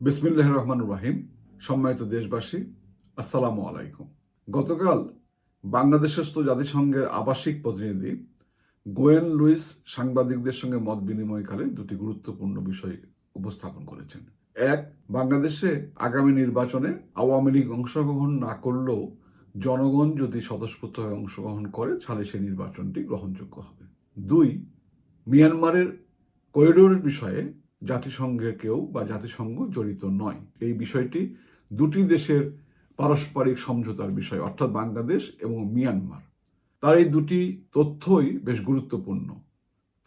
বিসমিল্লাহ রহমান রাহিম। সম্মানিত দেশবাসী, আসসালামু আলাইকুম। গতকাল বাংলাদেশস্থ জাতিসংঘের আবাসিক প্রতিনিধি গোয়েন লুইস সাংবাদিকদের সঙ্গে মত বিনিময়কালে দুটি গুরুত্বপূর্ণ বিষয় উপস্থাপন করেছেন। এক, বাংলাদেশে আগামী নির্বাচনে আওয়ামী লীগ অংশগ্রহণ না করলেও জনগণ যদি স্বতঃস্ফূর্তভাবে অংশগ্রহণ করে, তাহলে সে নির্বাচনটি গ্রহণযোগ্য হবে। দুই, মিয়ানমারের করিডোরের বিষয়ে জাতিসংঘের কেউ বা জাতিসংঘ জড়িত নয়। এই বিষয়টি দুটি দেশের পারস্পরিক সমঝোতার বিষয়, অর্থাৎ বাংলাদেশ এবং মিয়ানমার। তার এই দুটি তথ্যই বেশ গুরুত্বপূর্ণ।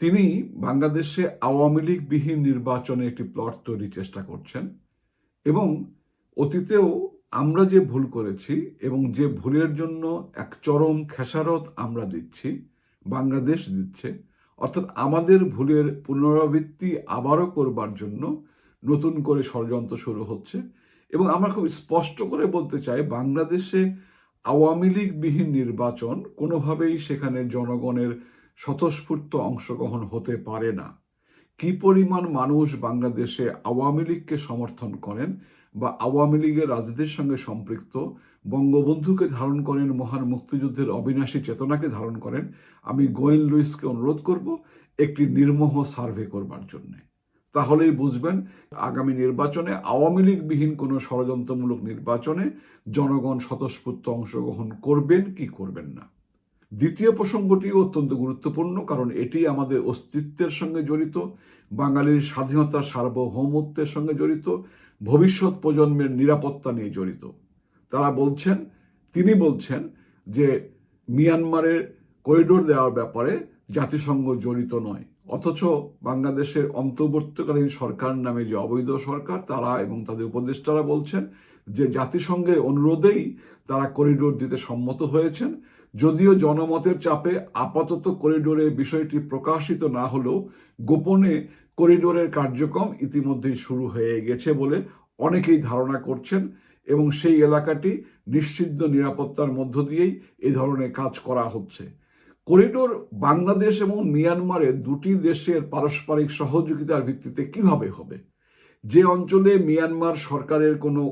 তিনি বাংলাদেশে আওয়ামী লীগবিহীন নির্বাচনে একটি প্লট তৈরির চেষ্টা করছেন এবং অতীতেও আমরা যে ভুল করেছি এবং যে ভুলের জন্য এক চরম খেসারত আমরা দিচ্ছি, বাংলাদেশ দিচ্ছে অর্থাৎ আমাদের ভুলের পুনরাবৃত্তি আবারও করবার জন্য নতুন করে ষড়যন্ত্র শুরু হচ্ছে। এবং আমরা খুব স্পষ্ট করে বলতে চাই, বাংলাদেশে আওয়ামী লীগবিহীন নির্বাচন কোনোভাবেই সেখানে জনগণের স্বতঃস্ফূর্ত অংশগ্রহণ হতে পারে না। কি পরিমাণ মানুষ বাংলাদেশে আওয়ামী লীগকে সমর্থন করেন বা আওয়ামী লীগের রাজনীতির সঙ্গে সম্পৃক্ত, বঙ্গবন্ধুকে ধারণ করেন মহান মুক্তিযুদ্ধের অবিনাশী চেতনাকে ধারণ করেন, আমি গোয়েন লুইসকে অনুরোধ করব একটি নির্মোহ সার্ভে করবার জন্যে। তাহলেই বুঝবেন, আগামী নির্বাচনে আওয়ামী লীগবিহীন কোনো ষড়যন্ত্রমূলক নির্বাচনে জনগণ স্বতঃস্ফূর্ত অংশগ্রহণ করবেন কি করবেন না। দ্বিতীয় প্রসঙ্গটিও অত্যন্ত গুরুত্বপূর্ণ, কারণ এটি আমাদের অস্তিত্বের সঙ্গে জড়িত, বাঙালির স্বাধীনতা সার্বভৌমত্বের সঙ্গে জড়িত ভবিষ্যৎ প্রজন্মের নিরাপত্তা নিয়ে জড়িত। তারা বলছেন, তিনি বলছেন যে মিয়ানমারের করিডোর দেওয়ার ব্যাপারে জাতিসংঘ জড়িত নয়। অথচ বাংলাদেশের অন্তর্বর্তীকালীন সরকার নামে যে অবৈধ সরকার, তারা এবং তাদের উপদেষ্টারা বলছেন যে জাতিসংঘের অনুরোধেই তারা করিডোর দিতে সম্মত হয়েছেন। যদিও জনমতের চাপে আপাতত করিডোরে বিষয়টি প্রকাশিত না হলেও গোপনে করিডোরের কার্যক্রম ইতিমধ্যেই শুরু হয়ে গেছে বলে অনেকেই ধারণা করছেন এবং সেই এলাকাটি নিশ্চিদ্ধ নিরাপত্তার মধ্য দিয়েই এ ধরনের কাজ করা হচ্ছে। করিডোর বাংলাদেশ এবং মিয়ানমারের দুটি দেশের পারস্পরিক সহযোগিতার ভিত্তিতে কীভাবে হবে? যে অঞ্চলে মিয়ানমার সরকারের কোনো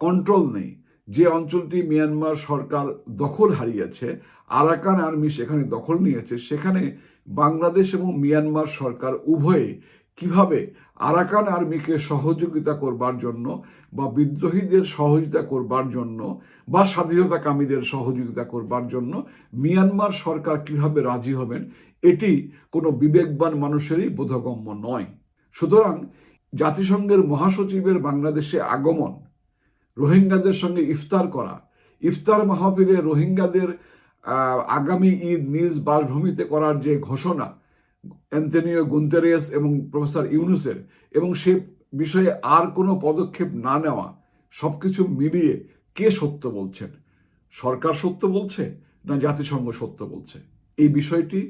কন্ট্রোল নেই, যে অঞ্চলটি মিয়ানমার সরকার দখল হারিয়েছে, আরাকান আর্মি সেখানে দখল নিয়েছে, সেখানে বাংলাদেশ এবং মিয়ানমার সরকার উভয়ে কীভাবে আরাকান আর্মিকে সহযোগিতা করবার জন্য বা বিদ্রোহীদের সহযোগিতা করবার জন্য বা স্বাধীনতাকামীদের সহযোগিতা করবার জন্য মিয়ানমার সরকার কীভাবে রাজি হবেন, এটি কোনো বিবেকবান মানুষেরই বোধগম্য নয়। সুতরাং জাতিসংঘের মহাসচিবের বাংলাদেশে আগমন, রোহিঙ্গাদের সঙ্গে ইফতার করা, ইফতার মাহফিলে রোহিঙ্গাদের আগামী ঈদ নিজ বাসভূমিতে করার যে ঘোষণা অ্যান্টনিও গুন্তেরিয়াস এবং প্রফেসর ইউনুসের এবং সে বিষয়ে আর কোনো পদক্ষেপ না নেওয়া সব কিছু মিলিয়ে কে সত্য বলছেন? সরকার সত্য বলছে না জাতিসংঘ সত্য বলছে? এই বিষয়টি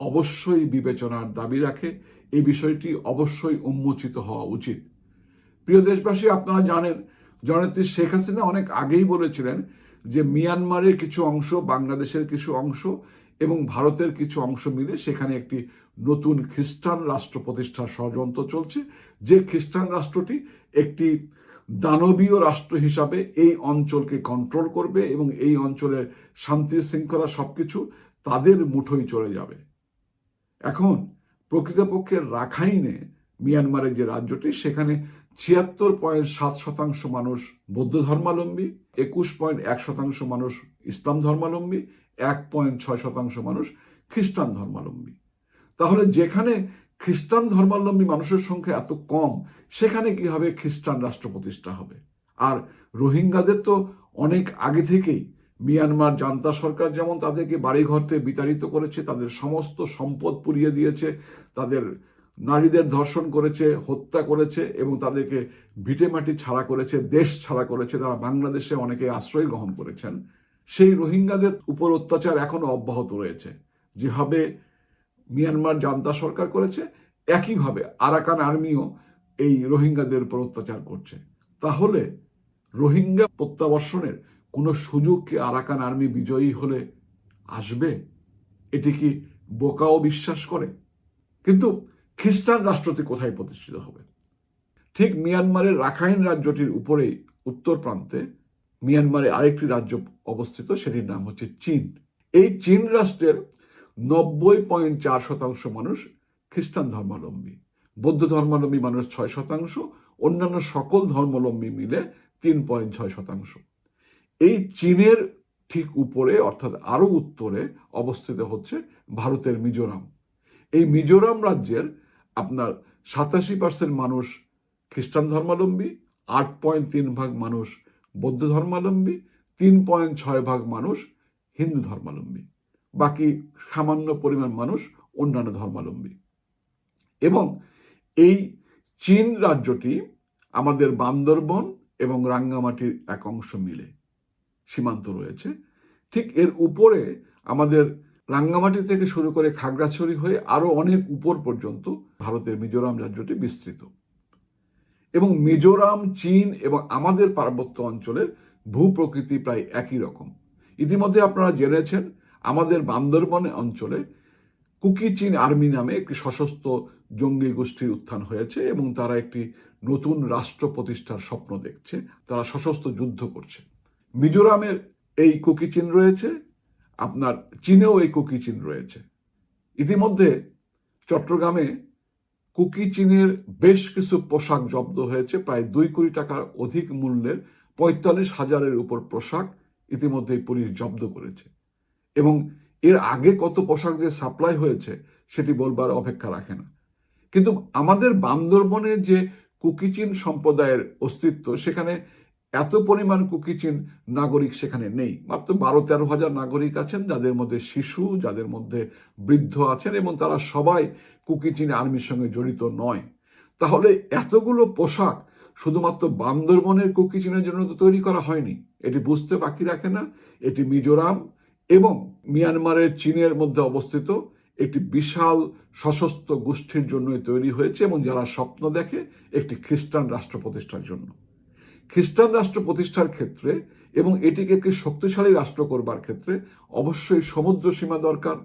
অবশ্যই বিবেচনার দাবি রাখে, এই বিষয়টি অবশ্যই উন্মোচিত হওয়া উচিত। প্রিয় দেশবাসী, আপনারা জানেন, জননেত্রী শেখ হাসিনা অনেক আগেই বলেছিলেন যে, মিয়ানমারের কিছু অংশ, বাংলাদেশের কিছু অংশ এবং ভারতের কিছু অংশ মিলে সেখানে একটি নতুন খ্রিস্টান রাষ্ট্র প্রতিষ্ঠার ষড়যন্ত্র চলছে। যে খ্রিস্টান রাষ্ট্রটি একটি দানবীয় রাষ্ট্র হিসাবে এই অঞ্চলকে কন্ট্রোল করবে এবং এই অঞ্চলের শান্তি শৃঙ্খলা সবকিছু তাদের মুঠোই চলে যাবে। এখন প্রকৃতপক্ষে রাখাইনে মিয়ানমারের যে রাজ্যটি, সেখানে ছিয়াত্তর পয়েন্ট সাত শতাংশ মানুষ বৌদ্ধ ধর্মাবলম্বী, একুশ পয়েন্ট এক শতাংশ মানুষ ইসলাম ধর্মাবলম্বী এক পয়েন্ট ছয় শতাংশ মানুষ খ্রিস্টান ধর্মাবলম্বী। তাহলে যেখানে খ্রিস্টান ধর্মাবলম্বী মানুষের সংখ্যা এত কম, সেখানে কীভাবে খ্রিস্টান রাষ্ট্র প্রতিষ্ঠা হবে? আর রোহিঙ্গাদের তো অনেক আগে থেকেই মিয়ানমার জান্তা সরকার যেমন তাদেরকে বাড়িঘর থেকে বিতাড়িত করেছে, তাদের সমস্ত সম্পদ পুড়িয়ে দিয়েছে, তাদের নারীদের ধর্ষণ করেছে, হত্যা করেছে এবং তাদেরকে ভিটেমাটি ছাড়া করেছে, দেশ ছাড়া করেছে। তারা বাংলাদেশে অনেকে আশ্রয় গ্রহণ করেছেন। সেই রোহিঙ্গাদের উপর অত্যাচার এখনও অব্যাহত রয়েছে। যেভাবে মিয়ানমার জান্তা সরকার করেছে, একইভাবে আরাকান আর্মিও এই রোহিঙ্গাদের উপর অত্যাচার করছে। তাহলে রোহিঙ্গা প্রত্যাবর্ষণের কোনো সুযোগ কি আরাকান আর্মি বিজয়ী হলে আসবে? এটি কি বোকাও বিশ্বাস করে? কিন্তু খ্রিস্টান রাষ্ট্রটি কোথায় প্রতিষ্ঠিত হবে? ঠিক মিয়ানমারের রাখাইন রাজ্যটির উপরেই উত্তর প্রান্তে মিয়ানমারে আরেকটি রাজ্য অবস্থিত, সেটির নাম হচ্ছে চীন। এই চীন রাষ্ট্রের নব্বই পয়েন্ট চার শতাংশ মানুষ খ্রিস্টান ধর্মাবলম্বী। বৌদ্ধ ধর্মাবলম্বী মানুষ ছয় শতাংশ, অন্যান্য সকল ধর্মাবলম্বী মিলে তিন পয়েন্ট ছয় শতাংশ। এই চীনের ঠিক উপরে, অর্থাৎ আরও উত্তরে, অবস্থিত হচ্ছে ভারতের মিজোরাম। এই মিজোরাম রাজ্যের আপনার সাতাশি পার্সেন্ট মানুষ খ্রিস্টান ধর্মাবলম্বী, আট পয়েন্ট তিন ভাগ মানুষ বৌদ্ধ ধর্মাবলম্বী, তিন পয়েন্ট ছয় ভাগ মানুষ হিন্দু ধর্মাবলম্বী। বাকি সামান্য পরিমাণ মানুষ অন্যান্য ধর্মাবলম্বী। এবং এই চীন রাজ্যটি আমাদের বান্দরবন এবং রাঙ্গামাটির এক অংশ মিলে সীমান্ত রয়েছে। ঠিক এর উপরে আমাদের রাঙ্গামাটি থেকে শুরু করে খাগড়াছড়ি হয়ে আরও অনেক উপর পর্যন্ত ভারতের মিজোরাম রাজ্যটি বিস্তৃত। এবং মিজোরাম, চীন এবং আমাদের পার্বত্য অঞ্চলের ভূপ্রকৃতি প্রায় একই রকম। ইতিমধ্যে আপনারা জেনেছেন, আমাদের বান্দরবন অঞ্চলে কুকি চীন আর্মি নামে একটি সশস্ত্র জঙ্গি গোষ্ঠীর উত্থান হয়েছে এবং তারা একটি নতুন রাষ্ট্র প্রতিষ্ঠার স্বপ্ন দেখছে। তারা সশস্ত্র যুদ্ধ করছে। মিজোরামের এই কুকি চীন রয়েছে, আপনার চীনেও এই কুকি চীন রয়েছে। ইতিমধ্যে চট্টগ্রামে কুকি চীনের বেশ কিছু পোশাক জব্দ হয়েছে, প্রায় দুই কোটি টাকার অধিক মূল্যের পঁয়তাল্লিশ হাজারের উপর পোশাক ইতিমধ্যেই পুলিশ জব্দ করেছে। এবং এর আগে কত পোশাক যে সাপ্লাই হয়েছে, সেটি বলবার অপেক্ষা রাখে না। কিন্তু আমাদের বান্দরবনে যে কুকিচিন সম্প্রদায়ের অস্তিত্ব, সেখানে এত পরিমাণ কুকিচিন নাগরিক সেখানে নেই। মাত্র বারো তেরো হাজার নাগরিক আছেন, যাদের মধ্যে শিশু, যাদের মধ্যে বৃদ্ধ আছেন এবং তারা সবাই কুকিচিন আর্মির সঙ্গে জড়িত নয়। তাহলে এতগুলো পোশাক শুধুমাত্র বান্দরবনের কুকিচিনের জন্য তো তৈরি করা হয়নি। এটি বুঝতে বাকি রাখে না। এটি মিজোরাম এবং মিয়ানমারের চীনের মধ্যে অবস্থিত। একটি বিশাল সশস্ত্র গোষ্ঠীর জন্যই তৈরি হয়েছে এবং যারা স্বপ্ন দেখে, একটি খ্রিস্টান রাষ্ট্র প্রতিষ্ঠার জন্য। খ্রিস্টান রাষ্ট্র প্রতিষ্ঠার ক্ষেত্রে এবং এটিকে একটি শক্তিশালী রাষ্ট্র করবার ক্ষেত্রে অবশ্যই সমুদ্র সীমা দরকার।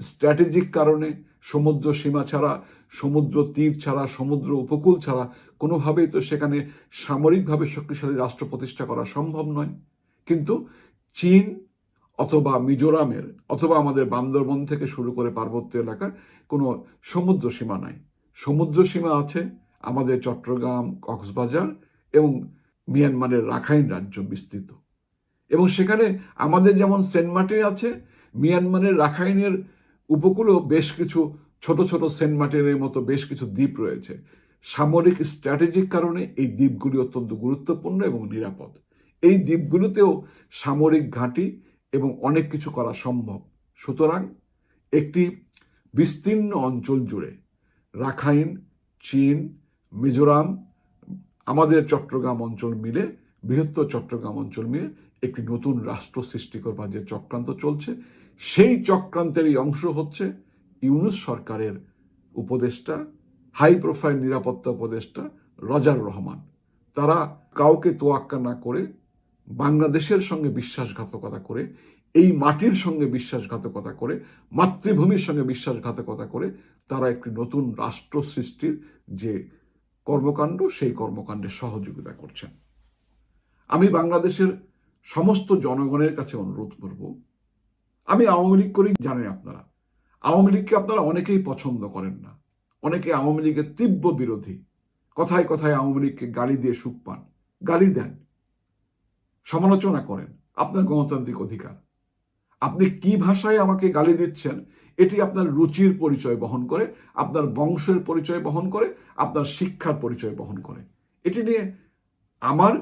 স্ট্র্যাটেজিক কারণে সমুদ্র সীমা ছাড়া, সমুদ্র তীর ছাড়া, সমুদ্র উপকূল ছাড়া কোনোভাবেই তো সেখানে সামরিকভাবে শক্তিশালী রাষ্ট্র প্রতিষ্ঠা করা সম্ভব নয়। কিন্তু চীন অথবা মিজোরামের অথবা আমাদের বান্দরবন থেকে শুরু করে পার্বত্য এলাকার কোনো সমুদ্র সীমা নাই। সমুদ্র সীমা আছে আমাদের চট্টগ্রাম, কক্সবাজার এবং মিয়ানমারের রাখাইন রাজ্য বিস্তৃত। এবং সেখানে আমাদের যেমন সেন্ট মার্টিন আছে, মিয়ানমারের রাখাইনের উপকূলেও বেশ কিছু ছোট ছোট সেন্ট মার্টিনের মতো বেশ কিছু দ্বীপ রয়েছে। সামরিক স্ট্র্যাটেজিক কারণে এই দ্বীপগুলি অত্যন্ত গুরুত্বপূর্ণ এবং নিরাপদ। এই দ্বীপগুলোতেও সামরিক ঘাঁটি এবং অনেক কিছু করা সম্ভব। সুতরাং একটি বিস্তীর্ণ অঞ্চল জুড়ে রাখাইন, চীন, মিজোরাম আমাদের চট্টগ্রাম অঞ্চল মিলে, বৃহত্তর চট্টগ্রাম অঞ্চল মিলে একটি নতুন রাষ্ট্র সৃষ্টি করবার যে চক্রান্ত চলছে, সেই চক্রান্তেরই অংশ হচ্ছে ইউনুস সরকারের উপদেষ্টা, হাই প্রোফাইল নিরাপত্তা উপদেষ্টা রজার রহমান। তারা কাউকে তোয়াক্কা না করে, বাংলাদেশের সঙ্গে বিশ্বাসঘাতকতা করে, এই মাটির সঙ্গে বিশ্বাসঘাতকতা করে, মাতৃভূমির সঙ্গে বিশ্বাসঘাতকতা করে তারা একটি নতুন রাষ্ট্র সৃষ্টির যে কর্মকাণ্ড সেই কর্মকাণ্ডে সহযোগিতা করছেন। আমি বাংলাদেশের সমস্ত জনগণের কাছে অনুরোধ করব। আমি আওয়ামী লীগ করেই জানেন আপনারা। আওয়ামী লীগকে আপনারা অনেকেই পছন্দ করেন না। অনেকে আওয়ামী লীগের তীব্র বিরোধী। কথায় কথায় আওয়ামী লীগকে গালি দিয়ে সুখ পান, গালি দেন, সমালোচনা করেন। আপনার গণতান্ত্রিক অধিকার। আপনি কি ভাষায় আমাকে গালি দিচ্ছেন এটি আপনার রুচির পরিচয় বহন করে, আপনার বংশের পরিচয় বহন করে, আপনার শিক্ষার পরিচয় বহন করে। এটি নিয়ে আমার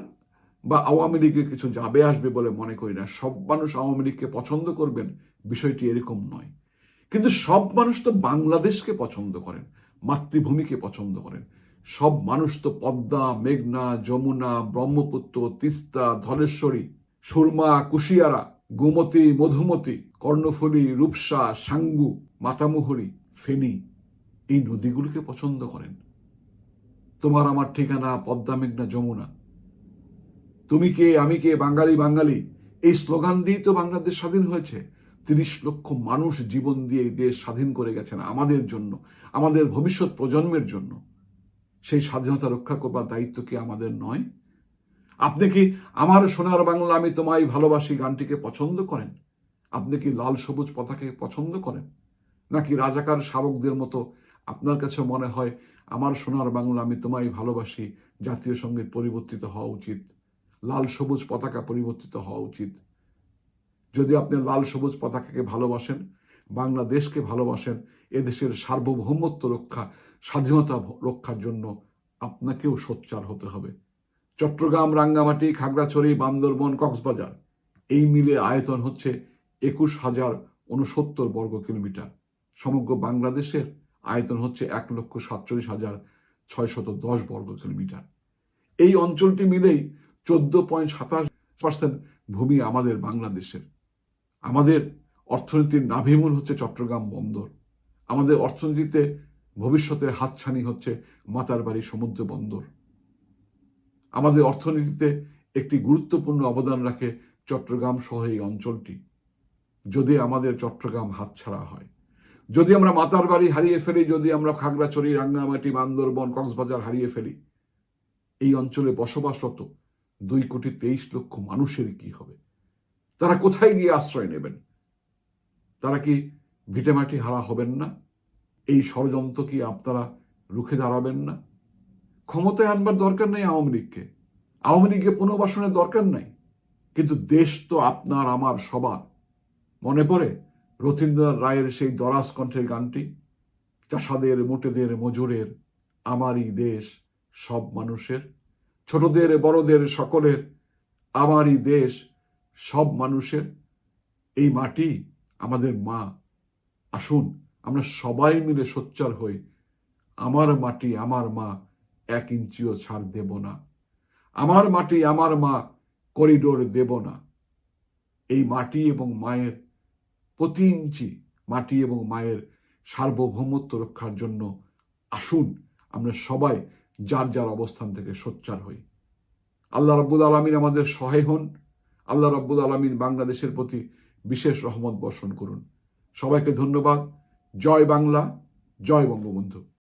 বা আওয়ামী লীগের কিছু যাবে আসবে বলে মনে করি না। সব মানুষ আওয়ামী লীগকে পছন্দ করবেন, বিষয়টি এরকম নয়। কিন্তু সব মানুষ তো বাংলাদেশকে পছন্দ করেন, মাতৃভূমিকে পছন্দ করেন। সব মানুষ তো পদ্মা, মেঘনা, যমুনা, ব্রহ্মপুত্র, তিস্তা, ধলেশ্বরী, সুরমা, কুশিয়ারা গোমতী, মধুমতি, কর্ণফুলী, রূপসা, সাঙ্গু, মাতামুহুরি, ফেনী, এই নদীগুলোকে পছন্দ করেন। তোমার আমার ঠিকানা পদ্মা মেঘনা যমুনা। তুমি কে, আমি কে, বাঙালি বাঙালি, এই স্লোগান দিয়েই তো বাংলাদেশ স্বাধীন হয়েছে। তিরিশ লক্ষ মানুষ জীবন দিয়ে এই দেশ স্বাধীন করে গেছেন আমাদের জন্য, আমাদের ভবিষ্যৎ প্রজন্মের জন্য। সেই স্বাধীনতা রক্ষা করবার দায়িত্ব কি আমাদের নয়? আপনি কি আমার সোনার বাংলা আমি তোমায় ভালোবাসি গানটিকে পছন্দ করেন? আপনি কি লাল সবুজ পতাকাকে পছন্দ করেন? নাকি রাজাকার শাবকদের মতো আপনার কাছে মনে হয় আমার সোনার বাংলা আমি তোমায় ভালোবাসি, জাতীয় সংগীত পরিবর্তিত হওয়া উচিত? লাল সবুজ পতাকা পরিবর্তিত হওয়া উচিত। যদি আপনি লাল সবুজ পতাকাকে ভালোবাসেন, বাংলাদেশকে ভালোবাসেন, এদেশের সার্বভৌমত্ব রক্ষা, স্বাধীনতা রক্ষার জন্য আপনাকেও সোচ্চার হতে হবে। চট্টগ্রাম, রাঙ্গামাটি, খাগড়াছড়ি, বান্দরবন, কক্সবাজার। এই মিলে আয়তন হচ্ছে একুশ হাজার উনসত্তর বর্গ কিলোমিটার। সমগ্র বাংলাদেশের আয়তন হচ্ছে এক লক্ষ সাতচল্লিশ হাজার ছয়শত দশ বর্গ কিলোমিটার। এই অঞ্চলটি মিলেই চোদ্দ পয়েন্ট সাতাশ পার্সেন্ট ভূমি আমাদের বাংলাদেশের। আমাদের অর্থনীতির নাভিমূল হচ্ছে চট্টগ্রাম বন্দর। আমাদের অর্থনীতিতে ভবিষ্যতের হাতছানি হচ্ছে মাতারবাড়ি সমুদ্র বন্দর। আমাদের অর্থনীতিতে একটি গুরুত্বপূর্ণ অবদান রাখে চট্টগ্রাম সহ এই অঞ্চলটি। যদি আমাদের চট্টগ্রাম হাতছাড়া হয়, যদি আমরা মাতার বাড়ি হারিয়ে ফেলি, যদি আমরা খাগড়াছড়ি, রাঙ্গামাটি, বান্দরবন, কক্সবাজার হারিয়ে ফেলি, এই অঞ্চলে বসবাসরত দুই কোটি তেইশ লক্ষ মানুষের কি হবে? তারা কোথায় গিয়ে আশ্রয় নেবেন? তারা কি ভিটেমাটি হারা হবেন না? এই ষড়যন্ত্র কি আপনারা রুখে দাঁড়াবেন না? ক্ষমতায় আনবার দরকার নেই আওয়ামী লীগকে। আওয়ামী লীগকে পুনর্বাসনের দরকার নাই। কিন্তু দেশ তো আপনার, আমার, সবার। মনে পড়ে রথীন্দ্রনাথ রায়ের সেই দরাজ কণ্ঠের গানটি? চাষাদের, মোটেদের, মজুরের, আমারই দেশ, সব মানুষের। ছোটদের, বড়দের, সকলের, আমারই দেশ, সব মানুষের। এই মাটি আমাদের মা। আসুন, আমরা সবাই মিলে সোচ্চার হই। আমার মাটি, আমার মা। এক ইঞ্চিও ছাড় দেব না। আমার মাটি আমার মা করিডোর দেব না। এই মাটি এবং মায়ের প্রতি ইঞ্চি মাটি এবং মায়ের সার্বভৌমত্ব রক্ষার জন্য আসুন আমরা সবাই যার যার অবস্থান থেকে সোচ্চার হই। আল্লাহ রাব্বুল আলমিন আমাদের সহায় হন। আল্লাহ রাব্বুল আলমিন বাংলাদেশের প্রতি বিশেষ রহমত বর্ষণ করুন। সবাইকে ধন্যবাদ। জয় বাংলা, জয় বঙ্গবন্ধু।